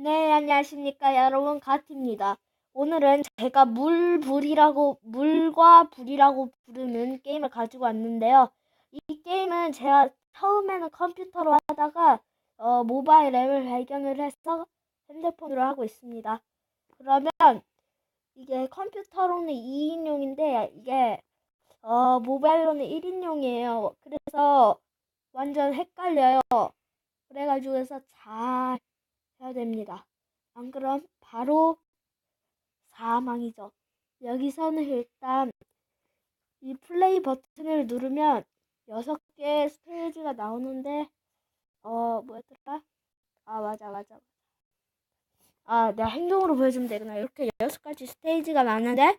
네, 안녕하십니까, 여러분. 가티입니다. 오늘은 제가 물 불이라고, 물과 불이라고 부르는 게임을 가지고 왔는데요. 이 게임은 제가 처음에는 컴퓨터로 하다가, 어, 모바일 앱을 발견을 해서 핸드폰으로 하고 있습니다. 그러면, 이게 컴퓨터로는 2인용인데, 이게, 어, 모바일로는 1인용이에요. 그래서 완전 헷갈려요. 그래가지고 해서 잘 해야 됩니다. 안 그럼 바로 사망이죠. 여기서는 일단 이 플레이 버튼을 누르면 여섯 개의 스테이지가 나오는데 어 뭐였더라? 아 맞아 맞아. 아 내가 행동으로 보여주면 되구나. 이렇게 여섯 가지 스테이지가 나는데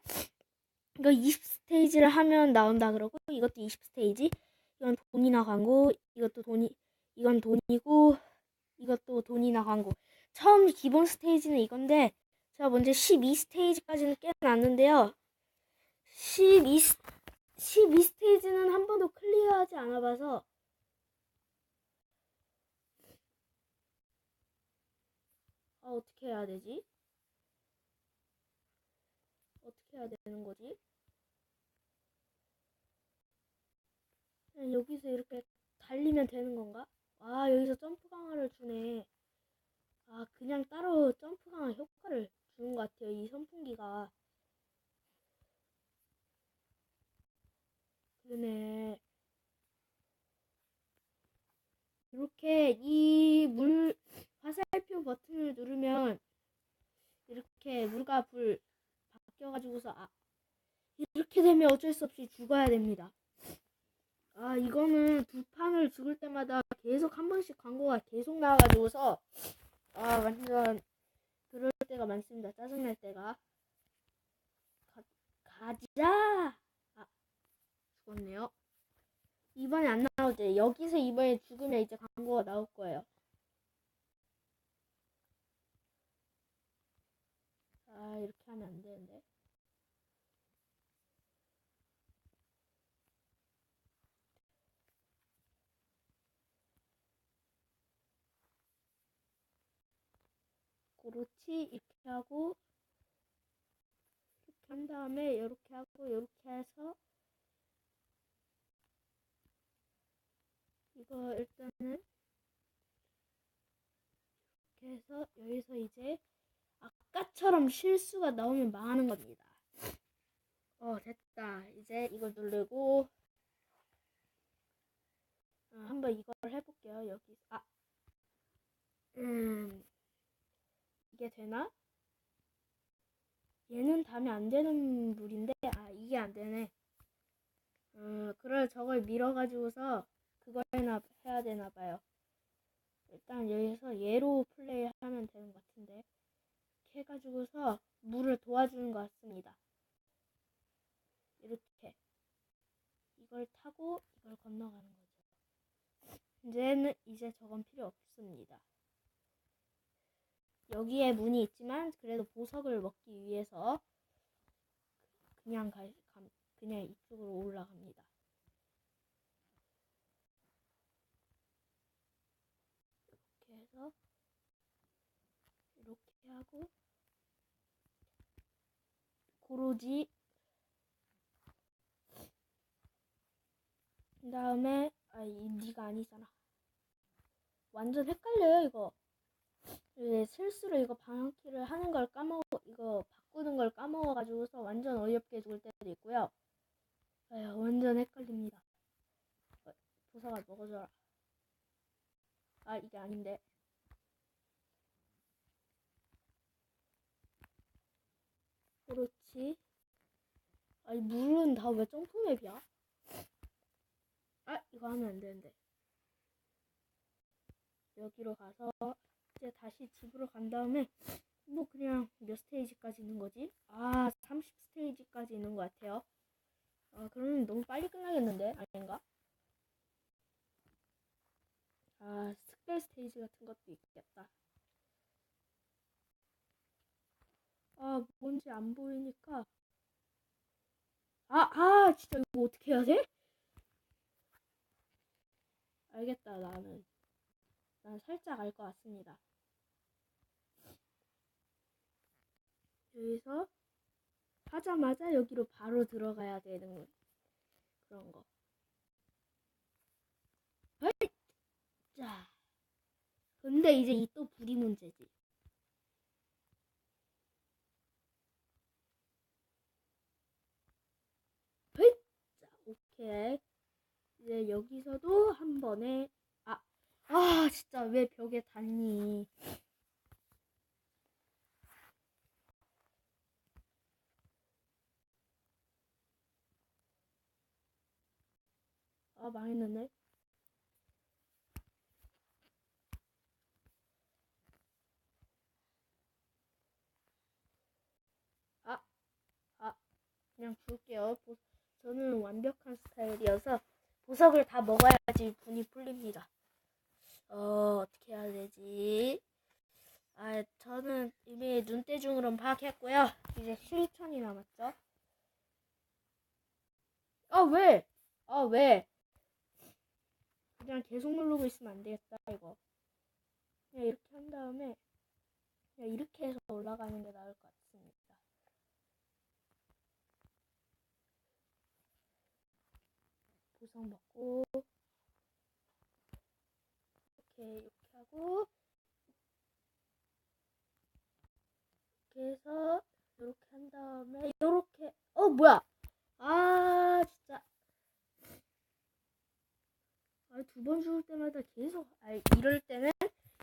이거 20 스테이지를 하면 나온다 그러고 이것도 20 스테이지. 이건 돈이나 광고. 이것도 돈이 이건 돈이고 이것도 돈이나 광고. 처음 기본 스테이지는 이건데 제가 먼저 12 스테이지까지는 깨놨는데요. 12, 12 스테이지는 한 번도 클리어하지 않아봐서 아 어떻게 해야 되지? 어떻게 해야 되는 거지? 여기서 이렇게 달리면 되는 건가? 아 여기서 점프 강화를 주네. 아, 그냥 따로 점프 강화 효과를 주는 것 같아요. 이 선풍기가. 그러네. 이렇게 이 물 화살표 버튼을 누르면 이렇게 물과 불 바뀌어가지고서 아 이렇게 되면 어쩔 수 없이 죽어야 됩니다. 아 이거는 두 판을 죽을 때마다 계속 한 번씩 광고가 계속 나와가지고서 아, 완전 그럴 때가 많습니다. 짜증날 때가. 가, 가자! 아, 죽었네요. 이번에 안 나오지. 여기서 이번에 죽으면 이제 광고가 나올 거예요. 아, 이렇게 하면 안 되는데. 그렇지 이렇게 하고 이렇게 한 다음에 이렇게 하고 이렇게 해서 이거 일단은 이렇게 해서 여기서 이제 아까처럼 실수가 나오면 망하는 겁니다. 어 됐다. 이제 이걸 누르고 어, 한번 이걸 해볼게요. 여기 아 음. 이게 되나? 얘는 닿으면 안 되는 물인데, 아, 이게 안 되네. 어, 그걸 저걸 밀어가지고서 그걸 해나, 해야 되나 봐요. 일단 여기서 얘로 플레이 하면 되는 것 같은데. 이렇게 해가지고서 물을 도와주는 것 같습니다. 이렇게. 이걸 타고 이걸 건너가는 거죠. 이제는, 이제 저건 필요 없습니다. 여기에 문이 있지만 그래도 보석을 먹기 위해서 그냥 가, 그냥 이쪽으로 올라갑니다. 이렇게 해서 이렇게 하고 고로지 그 다음에 아 니가 아니잖아. 완전 헷갈려요 이거. 네, 실수로 이거 방향키를 하는 걸 까먹어 이거 바꾸는 걸 까먹어가지고서 완전 어이없게 죽을 때도 있고요. 에휴, 완전 헷갈립니다. 어, 보사가 먹어줘라. 아 이게 아닌데. 그렇지. 아니 물은 다 왜 점프맵이야? 아 이거 하면 안 되는데. 여기로 가서 이제 다시 집으로 간 다음에 뭐 그냥 몇 스테이지까지 있는 거지? 아, 30 스테이지까지 있는 것 같아요. 아, 그러면 너무 빨리 끝나겠는데? 아닌가? 아, 스펠 스테이지 같은 것도 있겠다. 아, 뭔지 안 보이니까. 아, 아, 진짜 이거 어떻게 해야 돼? 알겠다, 나는. 난 살짝 알 것 같습니다. 여기서 하자마자 여기로 바로 들어가야 되는 그런 거. 자. 근데 이제 이또 불이 문제지. 자, 오케이. 이제 여기서도 한 번에 아, 아 진짜 왜 벽에 닿니? 아 망했는데. 아, 아, 그냥 줄게요. 보- 저는 완벽한 스타일이어서 보석을 다 먹어야지 분이 풀립니다. 어, 어떻게 해야 되지? 아, 저는 이미 눈대중으로는 파악했고요. 이제 실천이 남았죠. 아, 왜? 아, 왜? 그냥 계속 누르고 있으면 안 되겠다, 이거. 그냥 이렇게 한 다음에, 그냥 이렇게 해서 올라가는 게 나을 것 같습니다. 보석 먹고, 이렇게, 이렇게 하고, 이렇게 해서, 이렇게 한 다음에, 이렇게, 어, 뭐야! 아, 진짜. 아, 두번 죽을 때마다 계속, 아, 이럴 때는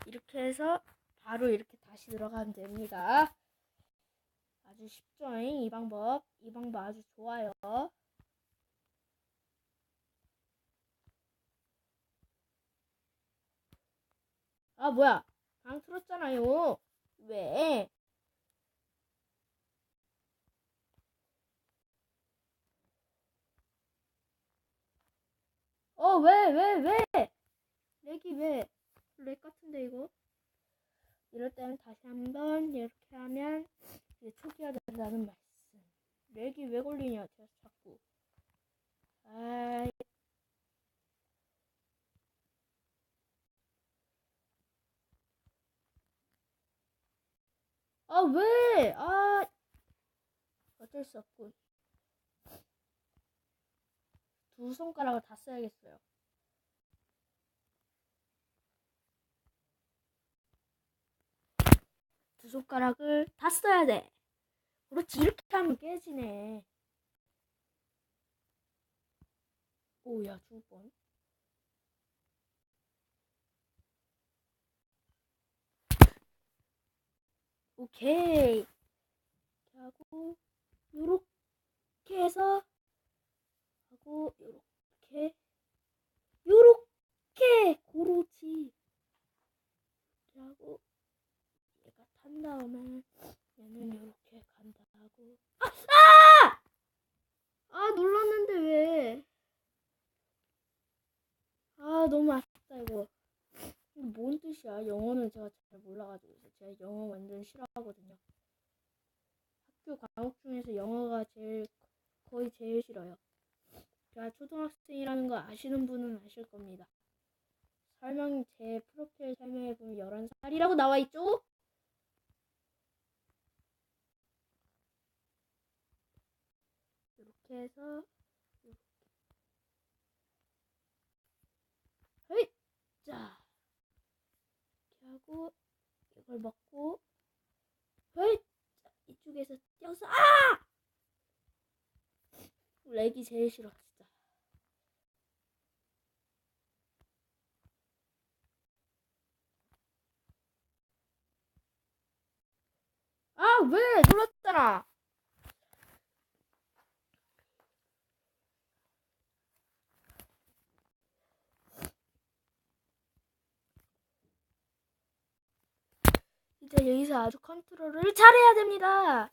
이렇게 해서 바로 이렇게 다시 들어가면 됩니다. 아주 쉽죠 잉, 이 방법. 이 방법 아주 좋아요. 아, 뭐야. 방 틀었잖아요. 왜? 어, 왜, 왜, 왜? 렉이 왜? 렉 같은데, 이거? 이럴 때는 다시 한번 이렇게 하면 이제 초기화 된다는 말씀. 렉이 왜 걸리냐, 제가 자꾸. 아이. 아, 왜? 아. 어쩔 수 없군. 두 손가락을 다 써야겠어요. 두 손가락을 다 써야 돼. 그렇지, 이렇게 하면 깨지네. 오, 야, 죽을 뻔. 오케이. 하고, 요렇게 해서, 하고, 요렇게, 요렇게, 고로지. 하고, 얘가 탄 다음에, 얘는 요렇게 간다 하고, 아! 아! 아, 눌렀는데 왜? 아, 너무 아쉽다. 이거 뭔 뜻이야? 영어는 제가 잘 몰라가지고. 제가 영어 완전 싫어하거든요. 학교 과목 중에서 영어가 제일, 거의 제일 싫어요. 제가 초등학생이라는 거 아시는 분은 아실 겁니다. 설명, 제 프로필 설명해 보면 11살이라고 나와 있죠? 이렇게 해서! 자. 이렇게 하고, 이걸 먹고, 헤이! 자, 이쪽에서 뛰어서, 아! 렉이 제일 진짜. 아, 왜? 눌렀잖아. 이제 여기서 아주 컨트롤을 잘해야 됩니다.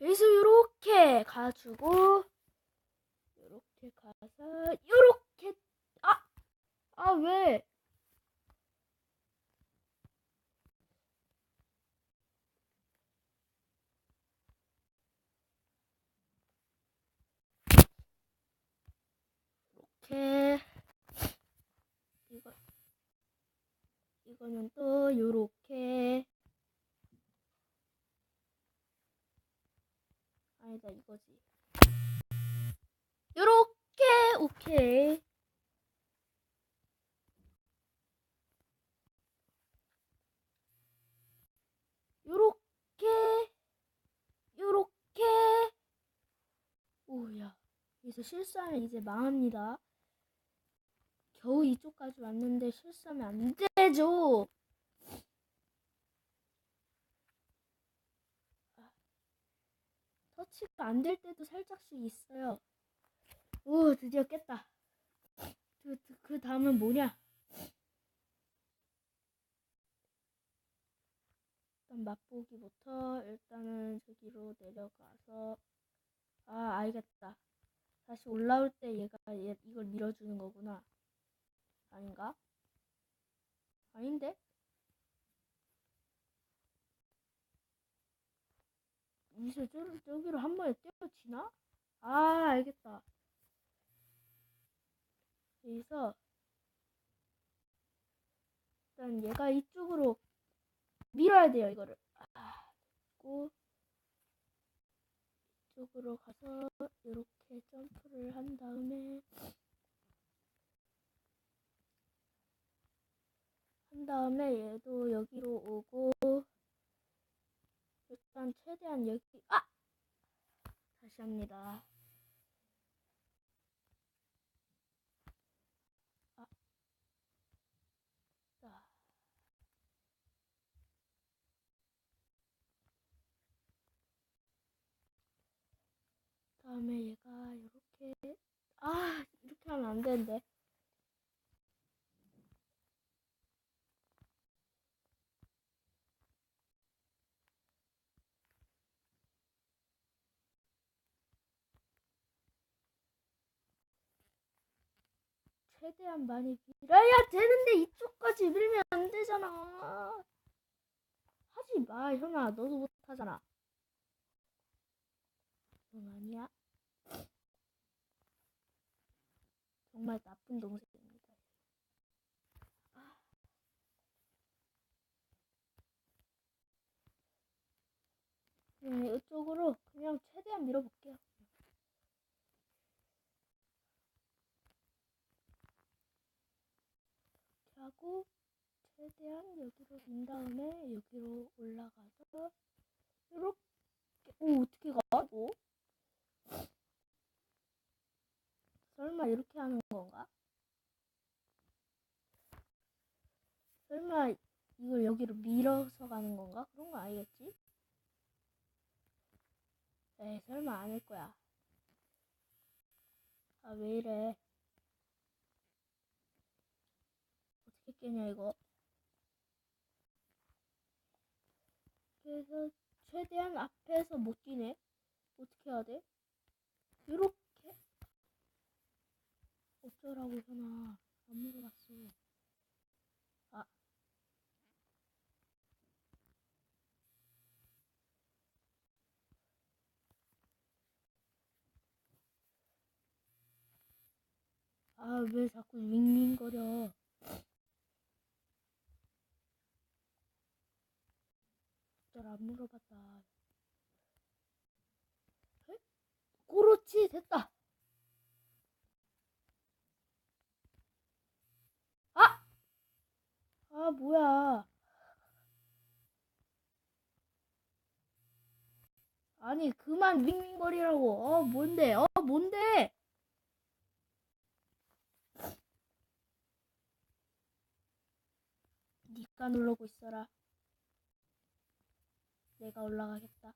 여기서 요렇게 가지고 밑에 가서 요렇게 아! 아 왜? 이렇게 이거 이거는 또 요렇게 아니다 이거지 요렇게 오케이. 요렇게 요렇게. 오야 여기서 실수하면 이제 망합니다. 겨우 이쪽까지 왔는데 실수하면 안 되죠. 아, 터치가 안 될 때도 살짝씩 있어요 오 드디어 깼다 그, 그, 그 다음은 뭐냐 일단 맛보기부터 일단은 저기로 내려가서 아 알겠다 다시 올라올 때 얘가 얘, 이걸 밀어주는 거구나 아닌가? 아닌데? 저, 저기로 한 번에 때려치나? 아 알겠다 여기서 일단 얘가 이쪽으로 밀어야 돼요 이거를. 아, 그리고 이쪽으로 가서 이렇게 점프를 한 다음에 한 다음에 얘도 여기로 오고 일단 최대한 여기 아! 다시 합니다 아 자. 다음에 얘가 이렇게 아 이렇게 하면 안 되는데. 최대한 많이 밀어야 되는데 이쪽까지 밀면 안 되잖아. 하지 마 현아. 너도 못하잖아. 넌 아니야 정말 나쁜 동생입니다. 아. 네, 이쪽으로 그냥 최대한 밀어볼게요. 하고 최대한 여기로 민 다음에 여기로 올라가서 이렇게 오 어떻게 가? 너? 설마 이렇게 하는 건가? 설마 이걸 여기로 밀어서 가는 건가? 그런 거 아니겠지? 에이, 설마 아닐 거야. 아, 왜 이래. 어떻게 깨냐, 이거. 그래서 최대한 앞에서 못 뛰네. 어떻게 해야 돼? 이렇게. 어쩌라고 현아 안 물어봤어 아 아, 왜 자꾸 윙윙거려? 어쩌라 안 물어봤다. 에? 그렇지, 됐다. 아, 뭐야. 아니, 그만 윙윙거리라고. 어, 뭔데? 어, 뭔데? 니가 누르고 있어라. 내가 올라가겠다.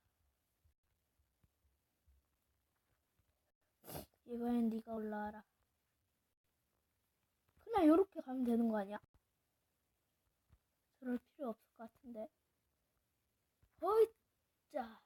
이번엔 네가 올라와라. 그냥 요렇게 가면 되는 거 아니야? 그럴 필요 없을 것 같은데. 어이, 자.